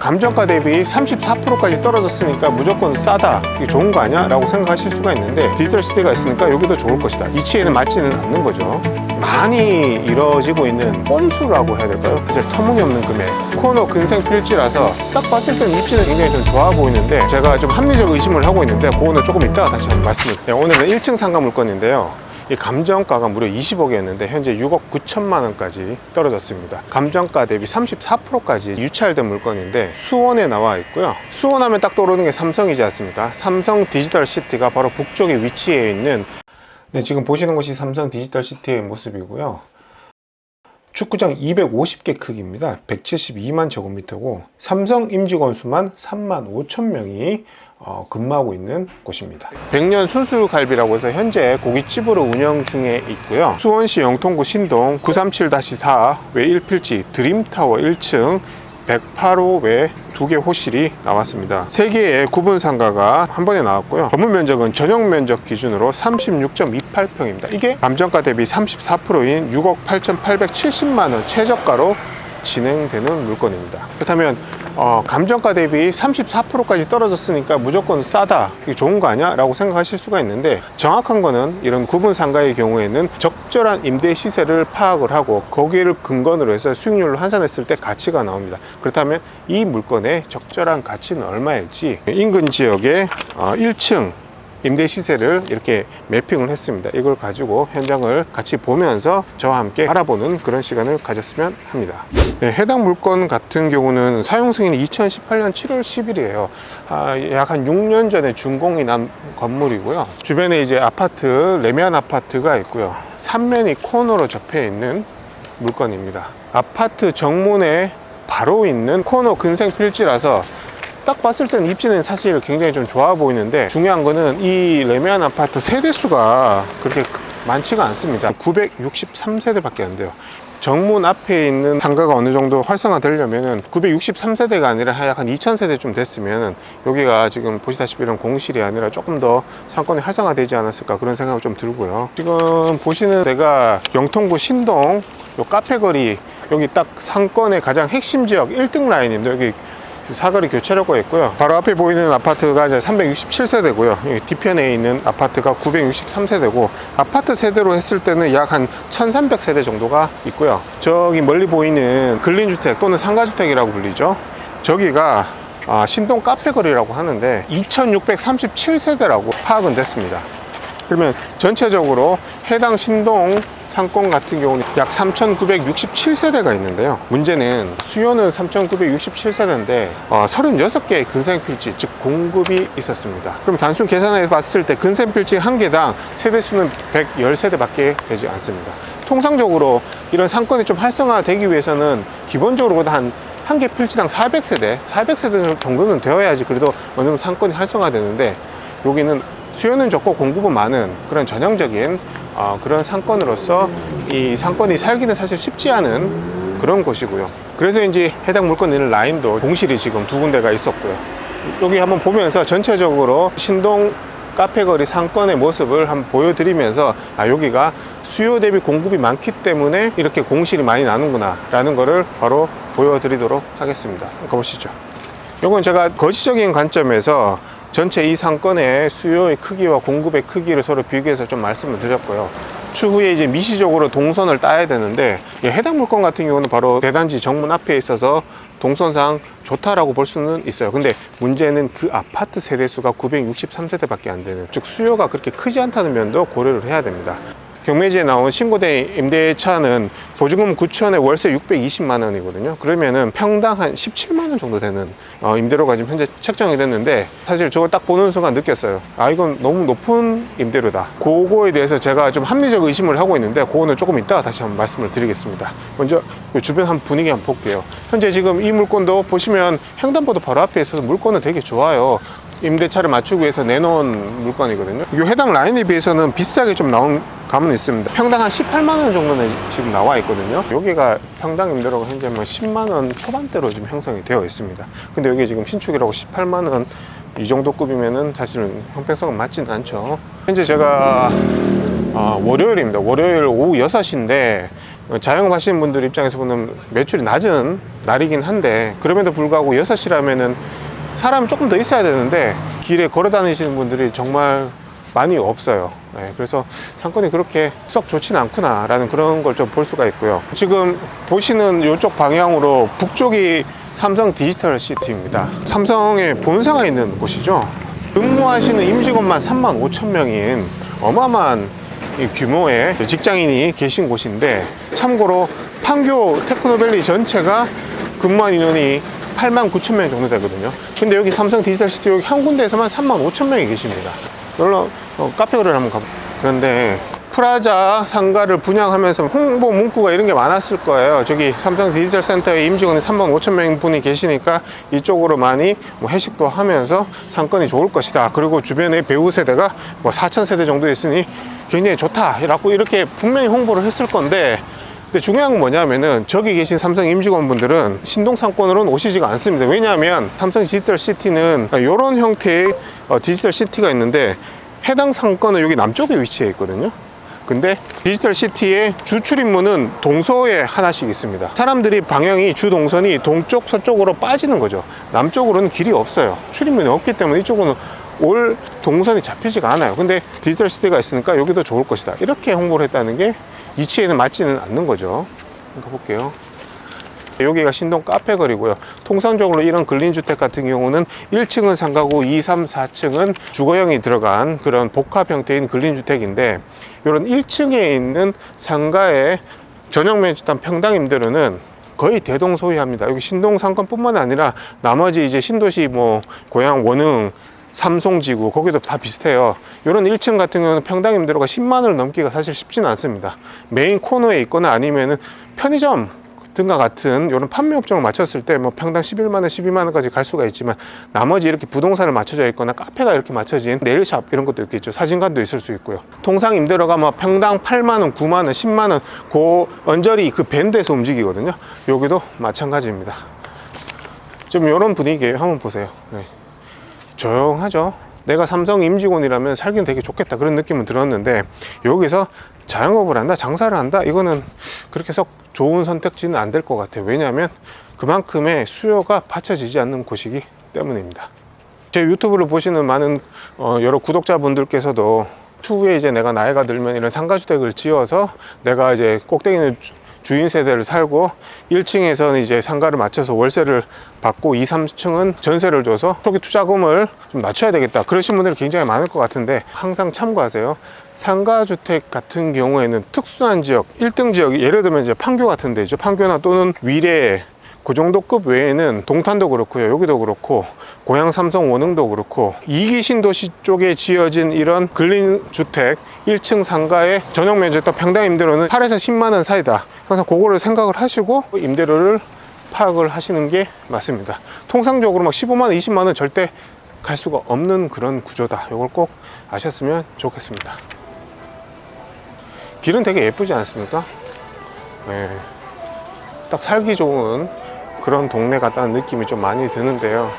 감정가 대비 34%까지 떨어졌으니까 무조건 싸다. 이게 좋은 거 아니야? 라고 생각하실 수가 있는데 디지털 시대가 있으니까 여기도 좋을 것이다. 이치에는 맞지는 않는 거죠. 많이 이뤄지고 있는 꼼수라고 해야 될까요? 사실 터무니없는 금액. 코너 근생 필지라서 딱 봤을 때는 입지는 굉장히 좀 좋아 보이는데 제가 좀 합리적 의심을 하고 있는데 그거는 조금 이따가 다시 한번 말씀을 네, 오늘은 1층 상가 물건인데요 이 감정가가 무려 20억이었는데 현재 6억 9천만 원까지 떨어졌습니다. 감정가 대비 34%까지 유찰된 물건인데 수원에 나와 있고요. 수원하면 딱 떠오르는 게 삼성이지 않습니까? 삼성 디지털 시티가 바로 북쪽에 위치해 있는 네, 지금 보시는 곳이 삼성 디지털 시티의 모습이고요. 축구장 250개 크기입니다. 172만 제곱미터고 삼성 임직원 수만 3만 5천 명이 어, 근무하고 있는 곳입니다. 백년 순수갈비라고 해서 현재 고깃집으로 운영 중에 있고요. 수원시 영통구 신동 937-4 외 1필지 드림타워 1층 108호 외 두 개 호실이 나왔습니다. 세 개의 구분 상가가 한 번에 나왔고요. 건물 면적은 전용 면적 기준으로 36.28평입니다. 이게 감정가 대비 34%인 6억 8,870만 원 최저가로 진행되는 물건입니다. 그렇다면 어, 감정가 대비 34%까지 떨어졌으니까 무조건 싸다 이게 좋은 거 아니야? 라고 생각하실 수가 있는데 정확한 거는 이런 구분 상가의 경우에는 적절한 임대 시세를 파악을 하고 거기를 근거로 해서 수익률을 환산했을 때 가치가 나옵니다 그렇다면 이 물건의 적절한 가치는 얼마일지 인근 지역의 어, 1층 임대 시세를 이렇게 매핑을 했습니다. 이걸 가지고 현장을 같이 보면서 저와 함께 알아보는 그런 시간을 가졌으면 합니다. 네, 해당 물건 같은 경우는 사용 승인이 2018년 7월 10일이에요. 아, 약 한 6년 전에 준공이 난 건물이고요. 주변에 이제 아파트, 레미안 아파트가 있고요. 삼면이 코너로 접해 있는 물건입니다. 아파트 정문에 바로 있는 코너 근생 필지라서 딱 봤을 때는 입지는 사실 굉장히 좀 좋아 보이는데 중요한 거는 이 레미안 아파트 세대수가 그렇게 많지가 않습니다. 963세대 밖에 안 돼요. 정문 앞에 있는 상가가 어느 정도 활성화 되려면은 963세대가 아니라 약 한 2000세대쯤 됐으면 여기가 지금 보시다시피 이런 공실이 아니라 조금 더 상권이 활성화되지 않았을까 그런 생각이 좀 들고요. 지금 보시는 데가 영통구 신동 요 카페거리 여기 딱 상권의 가장 핵심 지역 1등 라인입니다. 여기 사거리 교차로가 있고요. 바로 앞에 보이는 아파트가 이제 367세대고요. 뒤편에 있는 아파트가 963세대고 아파트 세대로 했을 때는 약 한 1300세대 정도가 있고요. 저기 멀리 보이는 근린주택 또는 상가주택이라고 불리죠. 저기가 아, 신동 카페거리라고 하는데 2637세대라고 파악은 됐습니다. 그러면 전체적으로 해당 신동 상권 같은 경우는 약 3,967세대가 있는데요. 문제는 수요는 3,967세대인데 어, 36개의 근생 필지, 즉 공급이 있었습니다. 그럼 단순 계산해 봤을 때 근생 필지 한 개당 세대 수는 110세대밖에 되지 않습니다. 통상적으로 이런 상권이 좀 활성화되기 위해서는 기본적으로 한 한 개 필지당 400세대, 400세대 정도는 되어야지 그래도 어느 정도 상권이 활성화되는데 여기는 수요는 적고 공급은 많은 그런 전형적인 어, 그런 상권으로서 이 상권이 살기는 사실 쉽지 않은 그런 곳이고요. 그래서 이제 해당 물건 있는 라인도 공실이 지금 두 군데가 있었고요. 여기 한번 보면서 전체적으로 신동 카페거리 상권의 모습을 한번 보여드리면서 아 여기가 수요 대비 공급이 많기 때문에 이렇게 공실이 많이 나는구나 라는 거를 바로 보여드리도록 하겠습니다. 가보시죠. 이건 제가 거시적인 관점에서 전체 이 상권의 수요의 크기와 공급의 크기를 서로 비교해서 좀 말씀을 드렸고요. 추후에 이제 미시적으로 동선을 따야 되는데 이 해당 물건 같은 경우는 바로 대단지 정문 앞에 있어서 동선상 좋다라고 볼 수는 있어요. 근데 문제는 그 아파트 세대 수가 963세대밖에 안 되는 즉 수요가 그렇게 크지 않다는 면도 고려를 해야 됩니다. 경매지에 나온 신고된 임대차는 보증금 9천에 월세 620만 원이거든요. 그러면은 평당 한 17만 원 정도 되는 어, 임대료가 지금 현재 책정이 됐는데 사실 저걸 딱 보는 순간 느꼈어요. 아 이건 너무 높은 임대료다. 그거에 대해서 제가 좀 합리적 의심을 하고 있는데 그거는 조금 이따가 다시 한번 말씀을 드리겠습니다. 먼저 이 주변 한 분위기 한번 볼게요. 현재 지금 이 물건도 보시면 횡단보도 바로 앞에 있어서 물건은 되게 좋아요. 임대차를 맞추기 위해서 내놓은 물건이거든요. 이 해당 라인에 비해서는 비싸게 좀 나온 감은 있습니다. 평당 한 18만 원 정도는 지금 나와 있거든요. 여기가 평당 임대료가 현재 뭐 10만 원 초반대로 지금 형성이 되어 있습니다. 근데 여기 지금 신축이라고 18만 원 이 정도 급이면은 사실은 형평성은 맞지는 않죠. 현재 제가 아, 월요일입니다. 월요일 오후 6시인데 어, 자영업 하시는 분들 입장에서 보면 매출이 낮은 날이긴 한데 그럼에도 불구하고 6시라면은 사람 조금 더 있어야 되는데 길에 걸어 다니시는 분들이 정말 많이 없어요. 네, 그래서 상권이 그렇게 썩 좋지는 않구나라는 그런 걸 좀 볼 수가 있고요. 지금 보시는 이쪽 방향으로 북쪽이 삼성 디지털 시티입니다. 삼성의 본사가 있는 곳이죠. 근무하시는 임직원만 3만 5천 명인 어마어마한 이 규모의 직장인이 계신 곳인데 참고로 판교 테크노밸리 전체가 근무한 인원이 8만 9천 명 정도 되거든요. 근데 여기 삼성 디지털 시티 여기 한 군데에서만 3만 5천 명이 계십니다. 물론 어, 카페 거래를 한번 가보. 그런데 프라자 상가를 분양하면서 홍보 문구가 이런 게 많았을 거예요. 저기 삼성 디지털 센터에 임직원이 3만 5천 명 분이 계시니까 이쪽으로 많이 뭐 회식도 하면서 상권이 좋을 것이다. 그리고 주변에 배우 세대가 뭐 4천 세대 정도 있으니 굉장히 좋다라고 이렇게 분명히 홍보를 했을 건데 근데 중요한 건 뭐냐면은 저기 계신 삼성 임직원분들은 신동 상권으로는 오시지가 않습니다. 왜냐하면 삼성 디지털 시티는 이런 형태의 어, 디지털 시티가 있는데 해당 상권은 여기 남쪽에 위치해 있거든요. 근데 디지털 시티의 주 출입문은 동서에 하나씩 있습니다. 사람들이 방향이 주 동선이 동쪽 서쪽으로 빠지는 거죠. 남쪽으로는 길이 없어요. 출입문이 없기 때문에 이쪽은 올 동선이 잡히지가 않아요. 근데 디지털 시티가 있으니까 여기도 좋을 것이다. 이렇게 홍보를 했다는 게 이치에는 맞지는 않는 거죠. 가볼게요. 여기가 신동 카페 거리고요. 통상적으로 이런 근린주택 같은 경우는 1층은 상가고 2, 3, 4층은 주거형이 들어간 그런 복합 형태인 근린주택인데 이런 1층에 있는 상가의 전용 면적단 평당 임대료는 거의 대동소이합니다. 여기 신동 상권뿐만 아니라 나머지 이제 신도시 뭐 고향 원흥 삼송지구 거기도 다 비슷해요. 이런 1층 같은 경우는 평당 임대료가 10만 원을 넘기가 사실 쉽지는 않습니다. 메인 코너에 있거나 아니면은 편의점 등과 같은 이런 판매 업종을 맞췄을 때 뭐 평당 11만 원, 12만 원까지 갈 수가 있지만 나머지 이렇게 부동산을 맞춰져 있거나 카페가 이렇게 맞춰진 네일샵 이런 것도 있겠죠. 사진관도 있을 수 있고요. 통상 임대료가 뭐 평당 8만 원, 9만 원, 10만 원, 그 언저리 그 밴드에서 움직이거든요. 여기도 마찬가지입니다. 좀 이런 분위기에요. 한번 보세요. 네. 조용하죠. 내가 삼성 임직원이라면 살기는 되게 좋겠다 그런 느낌은 들었는데 여기서 자영업을 한다 장사를 한다 이거는 그렇게 썩 좋은 선택지는 안 될 것 같아요 왜냐하면 그만큼의 수요가 받쳐지지 않는 곳이기 때문입니다 제 유튜브를 보시는 많은 어, 여러 구독자분들께서도 추후에 이제 내가 나이가 들면 이런 상가주택을 지어서 내가 이제 꼭대기는 주- 주인 세대를 살고 1층에서는 이제 상가를 맞춰서 월세를 받고 2, 3층은 전세를 줘서 초기 투자금을 좀 낮춰야 되겠다. 그러신 분들이 굉장히 많을 것 같은데 항상 참고하세요. 상가주택 같은 경우에는 특수한 지역, 1등 지역, 예를 들면 이제 판교 같은 데죠. 판교나 또는 위례, 그 정도 급 외에는 동탄도 그렇고요. 여기도 그렇고 고향 삼성 원흥도 그렇고 이기 신도시 쪽에 지어진 이런 근린 주택 1층 상가의 전용 면적과 평당 임대료는 8에서 10만 원 사이다. 항상 그거를 생각을 하시고 임대료를 파악을 하시는 게 맞습니다. 통상적으로 막 15만 원, 20만 원 절대 갈 수가 없는 그런 구조다. 이걸 꼭 아셨으면 좋겠습니다. 길은 되게 예쁘지 않습니까? 네. 딱 살기 좋은 그런 동네 같다는 느낌이 좀 많이 드는데요.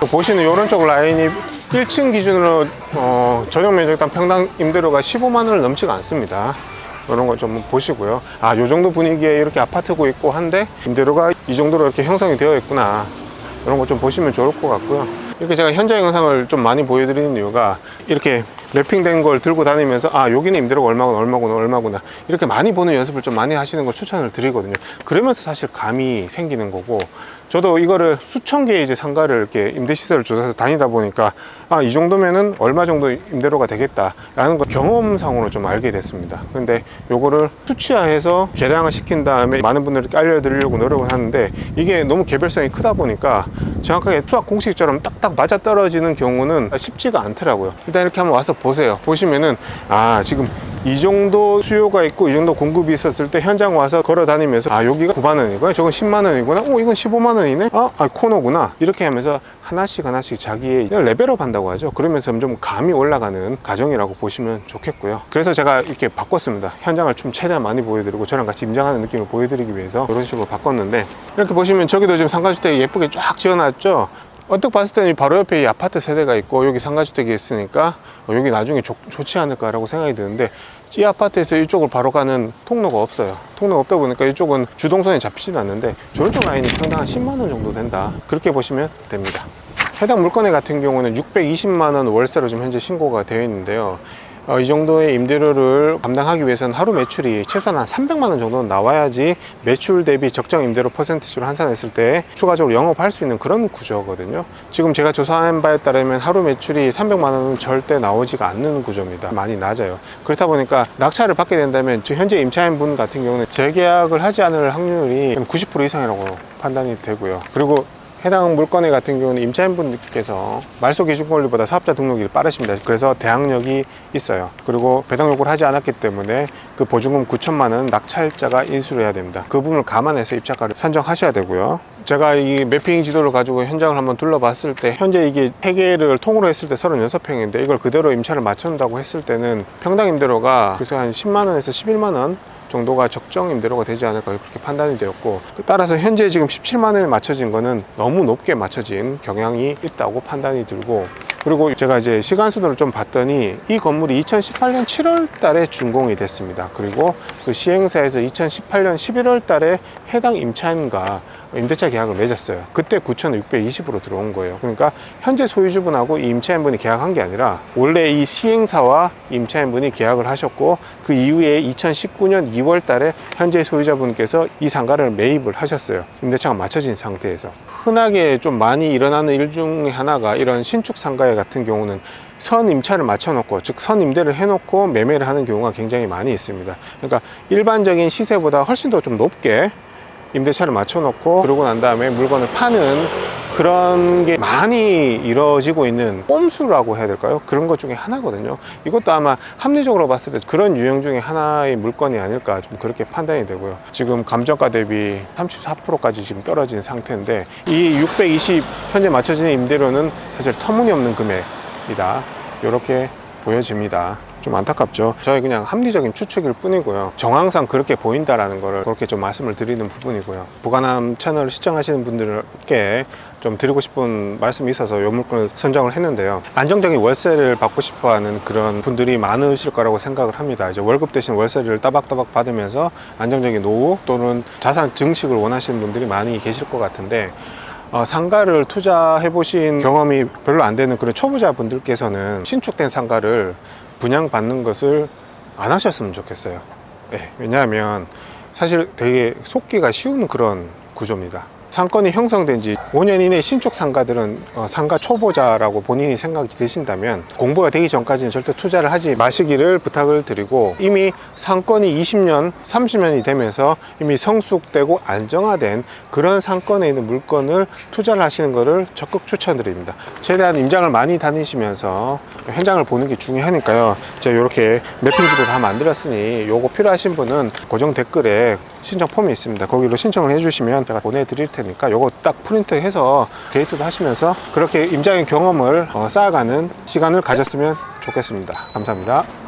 또 보시는 오른쪽 라인이 1층 기준으로 어, 전용 면적당 평당 임대료가 15만 원을 넘지가 않습니다. 이런 거좀 보시고요. 아, 요 정도 분위기에 이렇게 아파트고 있고 한데 임대료가 이 정도로 이렇게 형성이 되어 있구나. 이런 거좀 보시면 좋을 것 같고요. 이렇게 제가 현장 영상을 좀 많이 보여드리는 이유가 이렇게 랩핑된 걸 들고 다니면서 아 여기는 임대료가 얼마구나 얼마구나 얼마구나. 이렇게 많이 보는 연습을 좀 많이 하시는 걸 추천을 드리거든요. 그러면서 사실 감이 생기는 거고 저도 이거를 수천 개의 이제 상가를 이렇게 임대시설을 조사해서 다니다 보니까 아 이 정도면은 얼마 정도 임대료가 되겠다라는 걸 경험상으로 좀 알게 됐습니다. 근데 요거를 수치화해서 계량을 시킨 다음에 많은 분들께 알려드리려고 노력을 하는데 이게 너무 개별성이 크다 보니까 정확하게 수학 공식처럼 딱딱 맞아 떨어지는 경우는 쉽지가 않더라고요. 일단 이렇게 한번 와서 보세요. 보시면은 아 지금 이 정도 수요가 있고 이 정도 공급이 있었을 때 현장 와서 걸어 다니면서 아 여기가 9만 원이구나 저건 10만 원이구나 어 이건 15만 원이네? 아, 아 코너구나. 이렇게 하면서 하나씩 하나씩 자기의 레벨업 한다고 하죠. 그러면서 좀 감이 올라가는 과정이라고 보시면 좋겠고요. 그래서 제가 이렇게 바꿨습니다. 현장을 좀 최대한 많이 보여드리고 저랑 같이 임장하는 느낌을 보여드리기 위해서 이런 식으로 바꿨는데 이렇게 보시면 저기도 지금 상가주택 예쁘게 쫙 지어놨죠 언뜻 봤을 때는 바로 옆에 이 아파트 세대가 있고 여기 상가주택이 있으니까 어, 여기 나중에 좋, 좋지 않을까라고 생각이 드는데 이 아파트에서 이쪽을 바로 가는 통로가 없어요. 통로가 없다 보니까 이쪽은 주동선이 잡히진 않는데 저쪽 라인이 평당 한 10만 원 정도 된다. 그렇게 보시면 됩니다. 해당 물건의 같은 경우는 620만 원 월세로 지금 현재 신고가 되어 있는데요. 어, 이 정도의 임대료를 감당하기 위해서는 하루 매출이 최소한 한 300만 원 정도는 나와야지 매출 대비 적정 임대료 퍼센티지로 환산했을 때 추가적으로 영업할 수 있는 그런 구조거든요. 지금 제가 조사한 바에 따르면 하루 매출이 300만 원은 절대 나오지가 않는 구조입니다. 많이 낮아요. 그렇다 보니까 낙찰을 받게 된다면 지금 현재 임차인 분 같은 경우는 재계약을 하지 않을 확률이 90% 이상이라고 판단이 되고요. 그리고 해당 물건의 같은 경우는 임차인분께서 말소 기준 권리보다 사업자 등록일이 빠르십니다. 그래서 대항력이 있어요. 그리고 배당 요구를 하지 않았기 때문에 그 보증금 9천만 원 낙찰자가 인수를 해야 됩니다. 그 부분을 감안해서 입찰가를 산정하셔야 되고요. 제가 이 매핑 지도를 가지고 현장을 한번 둘러봤을 때 현재 이게 3개를 통으로 했을 때 36평인데 이걸 그대로 임차를 맞춘다고 했을 때는 평당 임대료가 그래서 한 10만 원에서 11만 원 정도가 적정 임대료가 되지 않을까 그렇게 판단이 되었고 따라서 현재 지금 17만 원에 맞춰진 거는 너무 높게 맞춰진 경향이 있다고 판단이 들고 그리고 제가 이제 시간 순으로 좀 봤더니 이 건물이 2018년 7월 달에 준공이 됐습니다. 그리고 그 시행사에서 2018년 11월 달에 해당 임차인과 임대차 계약을 맺었어요. 그때 9,620으로 들어온 거예요. 그러니까 현재 소유주분하고 이 임차인분이 계약한 게 아니라 원래 이 시행사와 임차인분이 계약을 하셨고 그 이후에 2019년 2월 달에 현재 소유자분께서 이 상가를 매입을 하셨어요. 임대차가 맞춰진 상태에서. 흔하게 좀 많이 일어나는 일 중에 하나가 이런 신축 상가에 같은 경우는 선 임차를 맞춰놓고 즉 선 임대를 해놓고 매매를 하는 경우가 굉장히 많이 있습니다. 그러니까 일반적인 시세보다 훨씬 더 좀 높게 임대차를 맞춰놓고 그러고 난 다음에 물건을 파는 그런 게 많이 이루어지고 있는 꼼수라고 해야 될까요? 그런 것 중에 하나거든요. 이것도 아마 합리적으로 봤을 때 그런 유형 중에 하나의 물건이 아닐까 좀 그렇게 판단이 되고요. 지금 감정가 대비 34%까지 지금 떨어진 상태인데 이 620 현재 맞춰지는 임대료는 사실 터무니없는 금액이다. 이렇게 보여집니다. 좀 안타깝죠. 저희 그냥 합리적인 추측일 뿐이고요. 정황상 그렇게 보인다라는 거를 그렇게 좀 말씀을 드리는 부분이고요. 부가남 채널을 시청하시는 분들께 좀 드리고 싶은 말씀이 있어서 요 물건을 선정을 했는데요. 안정적인 월세를 받고 싶어 하는 그런 분들이 많으실 거라고 생각을 합니다. 이제 월급 대신 월세를 따박따박 받으면서 안정적인 노후 또는 자산 증식을 원하시는 분들이 많이 계실 것 같은데 어, 상가를 투자해 보신 경험이 별로 안 되는 그런 초보자분들께서는 신축된 상가를 분양받는 것을 안 하셨으면 좋겠어요. 예, 왜냐하면 사실 되게 속기가 쉬운 그런 구조입니다. 상권이 형성된 지 5년 이내 신축 상가들은 어, 상가 초보자라고 본인이 생각이 드신다면 공부가 되기 전까지는 절대 투자를 하지 마시기를 부탁을 드리고 이미 상권이 20년, 30년이 되면서 이미 성숙되고 안정화된 그런 상권에 있는 물건을 투자를 하시는 것을 적극 추천드립니다. 최대한 임장을 많이 다니시면서 현장을 보는 게 중요하니까요. 제가 이렇게 매핑지도 다 만들었으니 요거 필요하신 분은 고정 댓글에 신청 폼이 있습니다. 거기로 신청을 해주시면 제가 보내드릴 테니까 요거 딱 프린트해서 데이트도 하시면서 그렇게 임장의 경험을 어, 쌓아가는 시간을 가졌으면 좋겠습니다. 감사합니다.